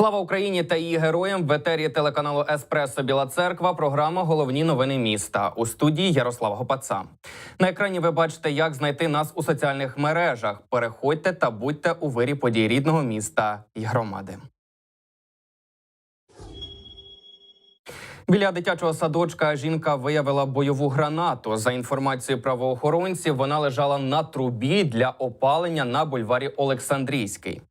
Слава Україні та її героям в етері телеканалу Еспресо Біла Церква. Програма Головні новини міста у студії Ярослава Гопаца. На екрані ви бачите, як знайти нас у соціальних мережах. Переходьте та будьте у вирі подій рідного міста і громади. Біля дитячого садочка жінка виявила бойову гранату. За інформацією правоохоронців, вона лежала на трубі для опалення на бульварі Олександрійський.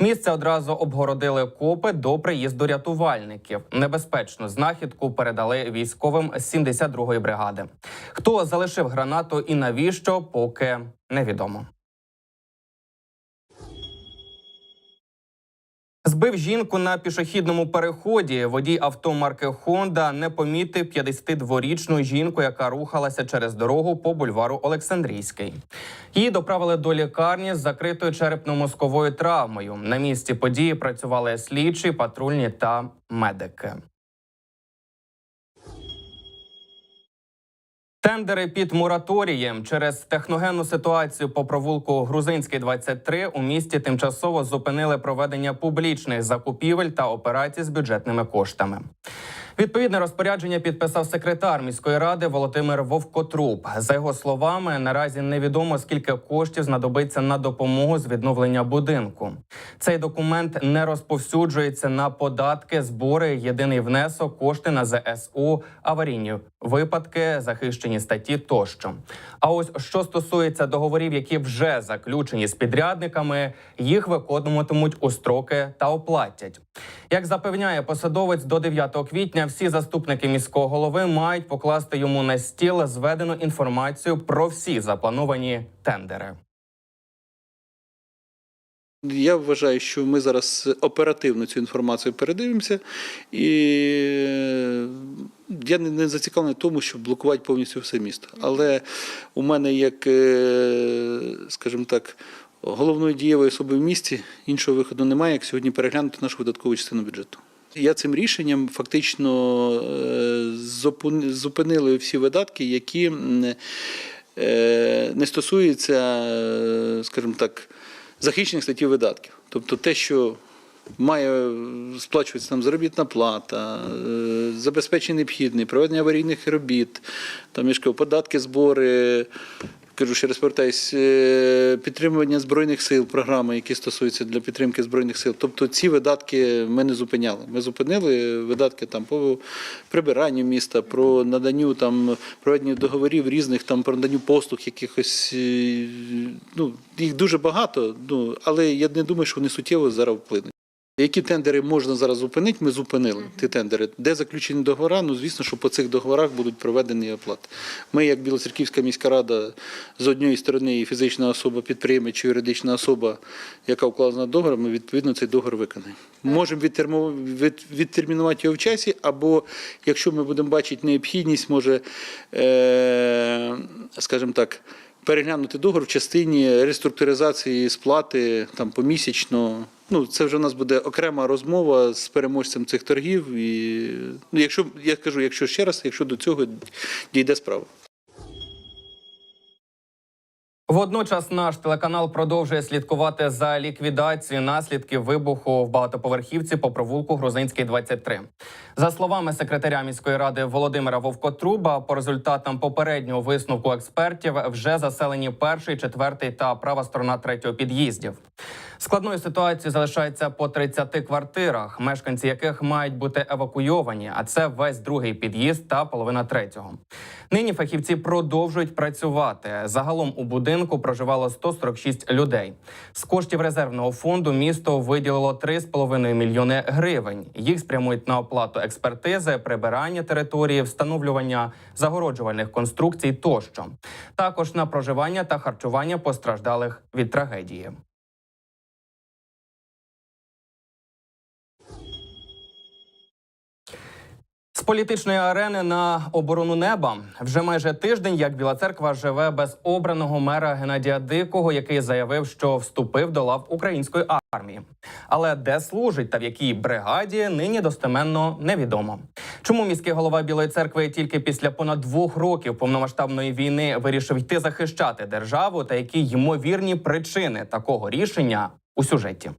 Місце одразу обгородили копи до приїзду рятувальників. Небезпечну знахідку передали військовим з 72-ї бригади. Хто залишив гранату і навіщо, поки невідомо. Збив жінку на пішохідному переході. Водій авто марки Honda не помітив 52-річну жінку, яка рухалася через дорогу по бульвару Олександрійський. Її доправили до лікарні з закритою черепно-мозковою травмою. На місці події працювали слідчі, патрульні та медики. Тендери під мораторієм через техногенну ситуацію по провулку Грузинський 23 у місті тимчасово зупинили проведення публічних закупівель та операцій з бюджетними коштами. Відповідне розпорядження підписав секретар міської ради Володимир Вовкотруб. За його словами, наразі невідомо скільки коштів знадобиться на допомогу з відновлення будинку. Цей документ не розповсюджується на податки, збори, єдиний внесок, кошти на ЗСУ, аварійні випадки, захищені статті тощо. А ось що стосується договорів, які вже заключені з підрядниками, їх виконуватимуть у строки та оплатять. Як запевняє посадовець, до 9 квітня всі заступники міського голови мають покласти йому на стіл зведену інформацію про всі заплановані тендери. Я вважаю, що ми зараз оперативно цю інформацію передивимося, і е, я не- зацікавлений в тому, щоб блокувати повністю все місто. Але у мене як, е, скажімо так, головної дієвої особи в місті іншого виходу немає, як сьогодні переглянути нашу видаткову частину бюджету. Я цим рішенням фактично е, зупинили всі видатки, які е, не стосуються, е, скажімо так, захищених статтів видатків. Тобто те, що має сплачуватися там заробітна плата, забезпечення необхідне, проведення аварійних робіт, там я податки, збори. Кажу, ще раз повертаюсь, е, підтримування збройних сил, програми, які стосуються для підтримки збройних сил. Тобто ці видатки ми не зупиняли. Ми зупинили видатки там по прибиранню міста, про наданню там проведенню договорів різних там про наданню послуг якихось. е, Ну їх дуже багато. Ну але я не думаю, що вони суттєво зараз вплинуть. Які тендери можна зараз зупинити, ми зупинили ті тендери. Де заключені договори, ну звісно, що по цих договорах будуть проведені оплати. Ми, як Білоцерківська міська рада, з однієї сторони і фізична особа, підприємець чи юридична особа, яка вкладена договор, ми відповідно цей договор виконаємо. Можемо відтермо- від- відтермінувати його в часі, або якщо ми будемо бачити необхідність, може, е, скажімо так. Переглянути договор в частині реструктуризації сплати там помісячно. Ну, це вже у нас буде окрема розмова з переможцем цих торгів. І ну, якщо я кажу, якщо ще раз, якщо до цього дійде справа. Водночас наш телеканал продовжує слідкувати за ліквідацією наслідків вибуху в багатоповерхівці по провулку Грузинський 23. За словами секретаря міської ради Володимира Вовкотруба, по результатам попереднього висновку експертів вже заселені перший, четвертий та права сторона третього під'їздів. Складною ситуацією залишається по 30 квартирах, мешканці яких мають бути евакуйовані, а це весь другий під'їзд та половина третього. Нині фахівці продовжують працювати. Загалом у будинку проживало 146 людей. З коштів резервного фонду місто виділило 3,5 мільйони гривень. Їх спрямують на оплату експертизи, прибирання території, встановлювання загороджувальних конструкцій тощо. Також на проживання та харчування постраждалих від трагедії. З політичної арени на оборону неба вже майже тиждень, як Біла Церква живе без обраного мера Геннадія Дикого, який заявив, що вступив до лав української армії. Але де служить та в якій бригаді нині достеменно невідомо. Чому міський голова Білої церкви тільки після понад двох років повномасштабної війни вирішив йти захищати державу, та які ймовірні причини такого рішення у сюжеті?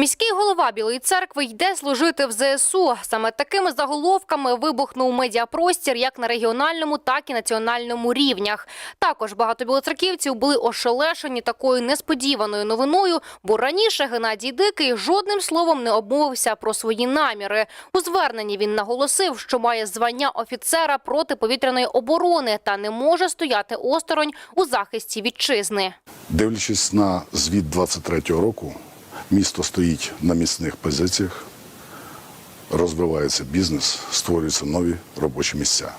Міський голова Білої церкви йде служити в ЗСУ. Саме такими заголовками вибухнув медіапростір як на регіональному, так і національному рівнях. Також багато білоцерківців були ошелешені такою несподіваною новиною, бо раніше Геннадій Дикий жодним словом не обмовився про свої наміри. У зверненні він наголосив, що має звання офіцера протиповітряної оборони та не може стояти осторонь у захисті вітчизни. Дивлячись на звіт 23-го року, місто стоїть на міцних позиціях, розвивається бізнес, створюються нові робочі місця.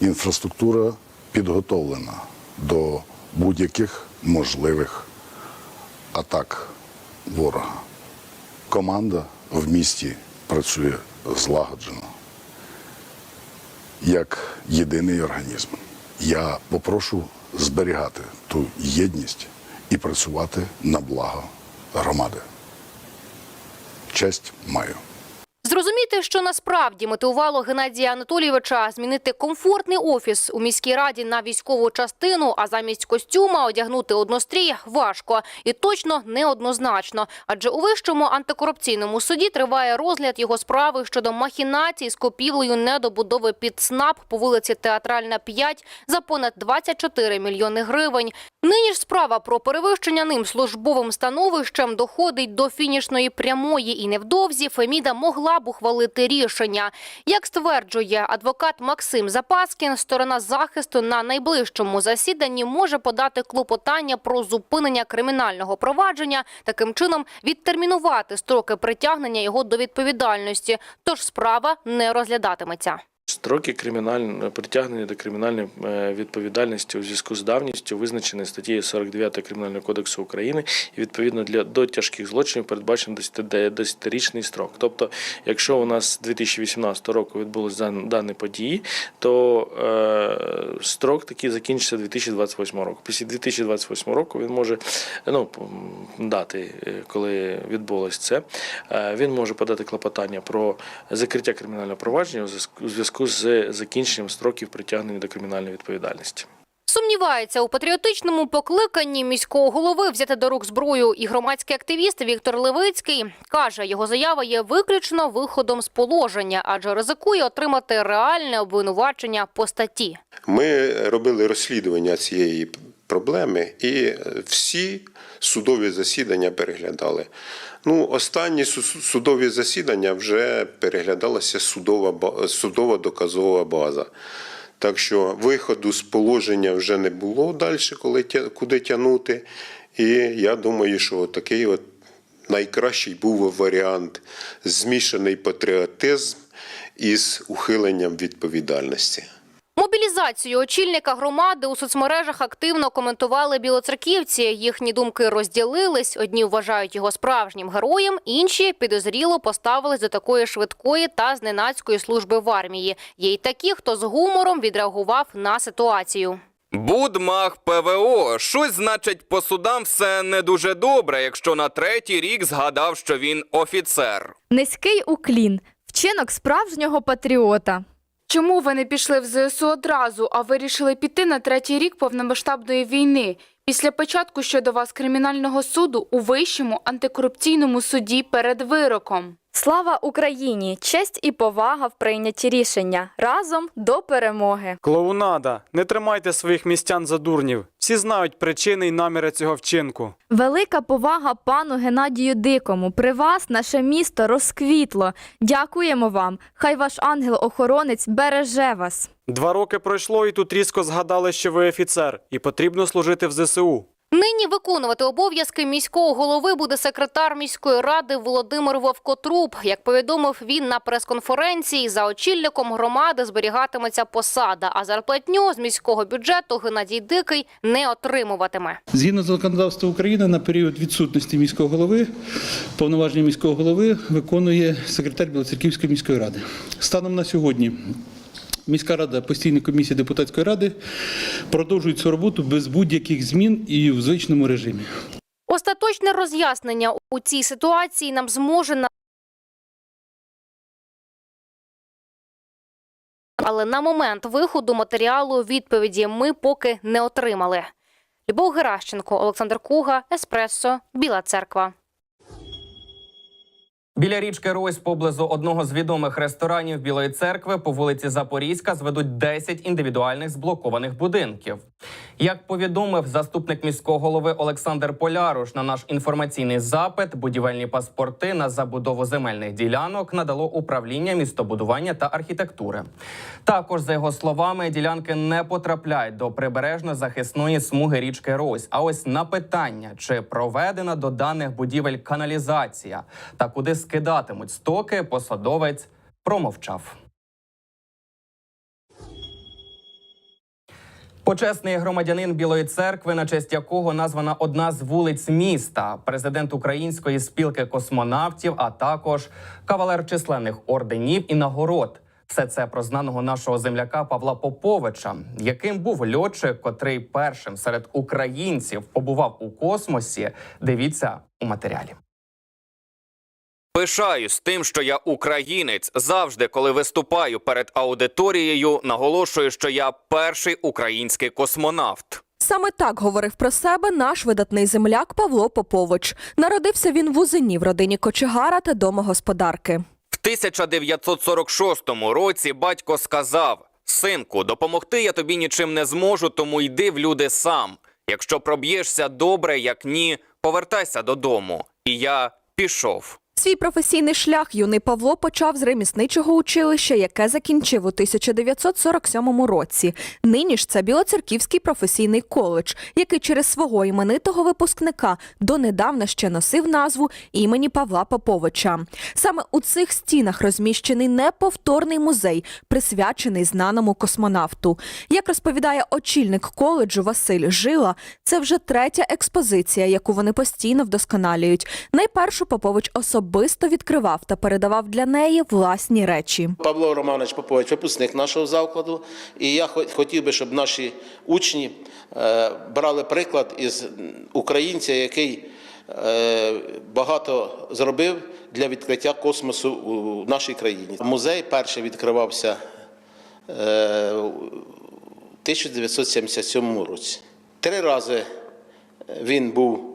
Інфраструктура підготовлена до будь-яких можливих атак ворога. Команда в місті працює злагоджено, як єдиний організм. Я попрошу зберігати ту єдність і працювати на благо громади. Честь маю. Зрозуміти, що насправді мотивувало Геннадія Анатолійовича змінити комфортний офіс у міській раді на військову частину, а замість костюма одягнути однострій важко і точно неоднозначно. Адже у вищому антикорупційному суді триває розгляд його справи щодо махінацій з купівлею недобудови під СНАП по вулиці Театральна 5 за понад 24 мільйони гривень. Нині ж справа про перевищення ним службовим становищем доходить до фінішної прямої, і невдовзі Феміда могла б ухвалити рішення. Як стверджує адвокат Максим Запаскін, сторона захисту на найближчому засіданні може подати клопотання про зупинення кримінального провадження, таким чином відтермінувати строки притягнення його до відповідальності. Тож справа не розглядатиметься. Строки кримінального притягнення до кримінальної е, відповідальності у зв'язку з давністю визначені статтєю 49 Кримінального кодексу України і відповідно для до тяжких злочинів передбачено 10-річний строк. Тобто, якщо у нас з 2018 року відбулись дан- дані події, то е, строк такий закінчиться 2028 року. Після 2028 року він може ну дати, е, коли відбулось це, е, він може подати клопотання про закриття кримінального провадження у зв'язку- зв'язку з закінченням строків притягнення до кримінальної відповідальності. Сумнівається у патріотичному покликанні міського голови взяти до рук зброю. І громадський активіст Віктор Левицький каже, його заява є виключно виходом з положення, адже ризикує отримати реальне обвинувачення по статті. Ми робили розслідування цієї проблеми і всі судові засідання переглядали. Ну, останні судові засідання вже переглядалася судова, судова доказова база. Так що виходу з положення вже не було далі, коли куди тягнути. І я думаю, що такий от найкращий був варіант змішаний патріотизм із ухиленням відповідальності. Мобілізацію очільника громади у соцмережах активно коментували білоцерківці. Їхні думки розділились. Одні вважають його справжнім героєм, інші підозріло поставились до такої швидкої та зненацької служби в армії. Є й такі, хто з гумором відреагував на ситуацію. Будмах ПВО. Щось значить по судам все не дуже добре, якщо на третій рік згадав, що він офіцер. Низький уклін вчинок справжнього патріота. Чому ви не пішли в ЗСУ одразу, а вирішили піти на третій рік повномасштабної війни? Після початку щодо вас кримінального суду у вищому антикорупційному суді перед вироком. Слава Україні! Честь і повага в прийнятті рішення разом до перемоги. Клоунада, не тримайте своїх містян за дурнів. Всі знають причини і наміри цього вчинку. Велика повага пану Геннадію Дикому. При вас наше місто розквітло. Дякуємо вам. Хай ваш ангел-охоронець береже вас. Два роки пройшло, і тут різко згадали, що ви офіцер, і потрібно служити в ЗСУ. Нині виконувати обов'язки міського голови буде секретар міської ради Володимир Вовкотруб. Як повідомив він на прес-конференції, за очільником громади зберігатиметься посада, а зарплатню з міського бюджету Геннадій Дикий не отримуватиме. Згідно законодавства України, на період відсутності міського голови, повноваження міського голови виконує секретар Білоцерківської міської ради. Станом на сьогодні міська рада, постійна комісія депутатської ради продовжують цю роботу без будь-яких змін і в звичному режимі. Остаточне роз'яснення у цій ситуації нам зможе на Але на момент виходу матеріалу відповіді ми поки не отримали. Любов Геращенко, Олександр Куга, Еспресо, Біла Церква. Біля річки Рось поблизу одного з відомих ресторанів Білої церкви по вулиці Запорізька зведуть 10 індивідуальних зблокованих будинків. Як повідомив заступник міського голови Олександр Поляруш на наш інформаційний запит, будівельні паспорти на забудову земельних ділянок надало управління містобудування та архітектури. Також, за його словами, ділянки не потрапляють до прибережно-захисної смуги річки Рось. А ось на питання, чи проведена до даних будівель каналізація та куди скидатимуть стоки, посадовець промовчав. Почесний громадянин Білої церкви, на честь якого названа одна з вулиць міста, президент Української спілки космонавтів, а також кавалер численних орденів і нагород. Все це про знаного нашого земляка Павла Поповича, яким був льотчик, котрий першим серед українців побував у космосі. Дивіться у матеріалі. Пишаюсь тим, що я українець. Завжди, коли виступаю перед аудиторією, наголошую, що я перший український космонавт. Саме так говорив про себе наш видатний земляк Павло Попович. Народився він в Узині в родині кочегара та домогосподарки. В 1946 році батько сказав: Синку, допомогти я тобі нічим не зможу, тому йди в люди сам. Якщо проб'єшся добре, як ні, повертайся додому. І я пішов. Свій професійний шлях юний Павло почав з ремісничого училища, яке закінчив у 1947 році. Нині ж це Білоцерківський професійний коледж, який через свого іменитого випускника донедавна ще носив назву імені Павла Поповича. Саме у цих стінах розміщений неповторний музей, присвячений знаному космонавту. Як розповідає очільник коледжу Василь Жила, це вже третя експозиція, яку вони постійно вдосконалюють. Найпершу Попович особисто відкривав та передавав для неї власні речі. Павло Романович Попович, випускник нашого закладу, і я хотів би, щоб наші учні е, брали приклад із українця, який е, багато зробив для відкриття космосу у нашій країні. Музей перший відкривався е, у 1977 році. Три рази він був.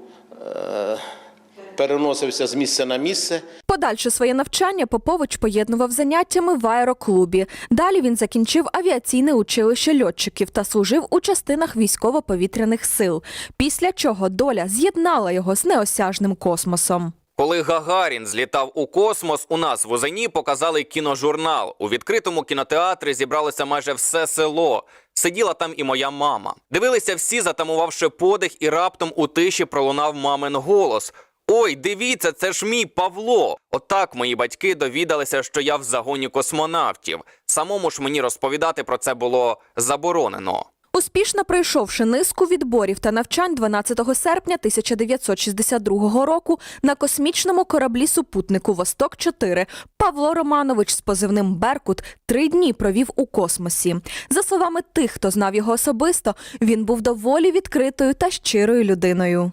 Переносився з місця на місце. Подальше своє навчання Попович поєднував заняттями в аероклубі. Далі він закінчив авіаційне училище льотчиків та служив у частинах військово-повітряних сил. Після чого доля з'єднала його з неосяжним космосом. Коли Гагарін злітав у космос, у нас в Узині показали кіножурнал. У відкритому кінотеатрі зібралося майже все село. Сиділа там і моя мама. Дивилися всі, затамувавши подих, і раптом у тиші пролунав мамин голос. Ой, дивіться, це ж мій Павло. Отак мої батьки довідалися, що я в загоні космонавтів. Самому ж мені розповідати про це було заборонено. Успішно пройшовши низку відборів та навчань 12 серпня 1962 року на космічному кораблі супутнику Восток 4 Павло Романович з позивним Беркут три дні провів у космосі. За словами тих, хто знав його особисто, він був доволі відкритою та щирою людиною.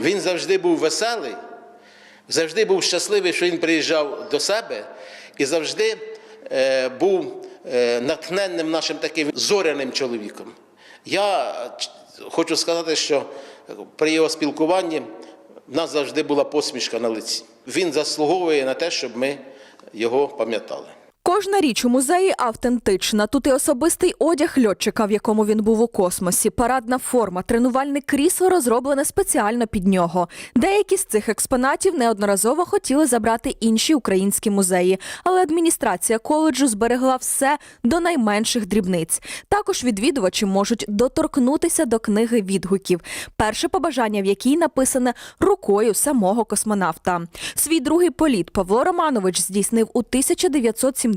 Він завжди був веселий, завжди був щасливий, що він приїжджав до себе, і завжди е, був е, натхненним нашим таким зоряним чоловіком. Я хочу сказати, що при його спілкуванні в нас завжди була посмішка на лиці. Він заслуговує на те, щоб ми його пам'ятали. Кожна річ у музеї автентична. Тут і особистий одяг льотчика, в якому він був у космосі, парадна форма, тренувальне крісло розроблене спеціально під нього. Деякі з цих експонатів неодноразово хотіли забрати інші українські музеї, але адміністрація коледжу зберегла все до найменших дрібниць. Також відвідувачі можуть доторкнутися до книги відгуків, перше побажання в якій написане рукою самого космонавта. Свій другий політ Павло Романович здійснив у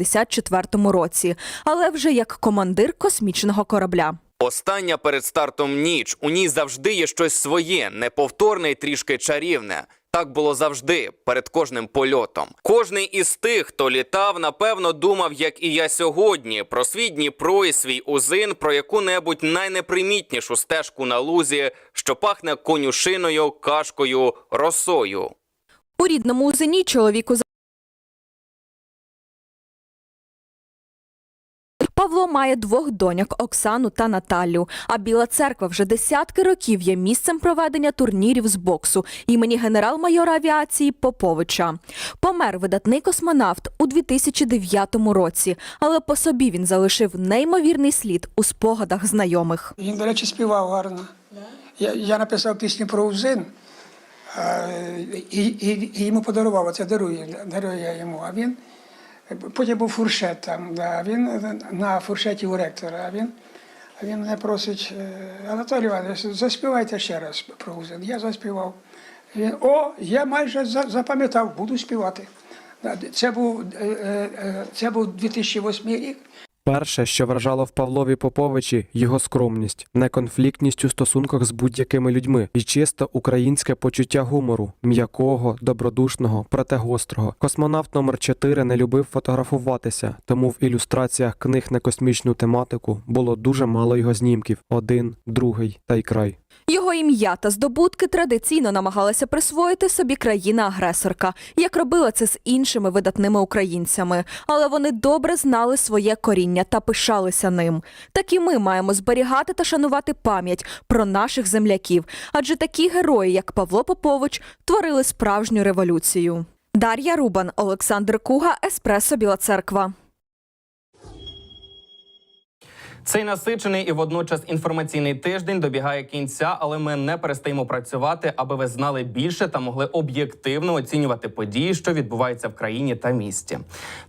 1974 році, але вже як командир космічного корабля. Остання перед стартом ніч. У ній завжди є щось своє, неповторне і трішки чарівне. Так було завжди перед кожним польотом. Кожний із тих, хто літав, напевно, думав, як і я сьогодні, про свій Дніпро і свій узин, про яку-небудь найнепримітнішу стежку на лузі, що пахне конюшиною, кашкою, росою. У рідному узині чоловіку Павло має двох доньок Оксану та Наталю. А Біла церква вже десятки років є місцем проведення турнірів з боксу імені генерал-майора авіації Поповича. Помер видатний космонавт у 2009 році, але по собі він залишив неймовірний слід у спогадах знайомих. Він, до речі, співав гарно. Я, я написав пісню про Узин, а, і, і, і йому подарував, це дарує, дарує я йому. А він потім був фуршет там, да, він на фуршеті у ректора, він, він мене просить, е, Анатолій Іванович, заспівайте ще раз про Узин. Я заспівав. Він, о, я майже запам'ятав, буду співати. Це був, е, е, е, це був 2008 рік. Перше, що вражало в Павлові Поповичі, його скромність, неконфліктність у стосунках з будь-якими людьми і чисто українське почуття гумору, м'якого, добродушного, проте гострого. Космонавт номер 4 не любив фотографуватися, тому в ілюстраціях книг на космічну тематику було дуже мало його знімків: один, другий та й край. Його ім'я та здобутки традиційно намагалася присвоїти собі країна-агресорка, як робила це з іншими видатними українцями. Але вони добре знали своє коріння та пишалися ним. Так і ми маємо зберігати та шанувати пам'ять про наших земляків, адже такі герої, як Павло Попович, творили справжню революцію. Дар'я Рубан, Олександр Куга, Еспресо Біла Церква. Цей насичений і водночас інформаційний тиждень добігає кінця, але ми не перестаємо працювати, аби ви знали більше та могли об'єктивно оцінювати події, що відбуваються в країні та місті.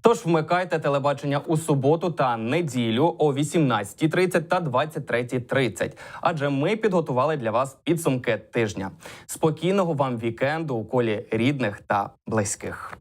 Тож вмикайте телебачення у суботу та неділю о 18.30 та 23.30, адже ми підготували для вас підсумки тижня. Спокійного вам вікенду у колі рідних та близьких.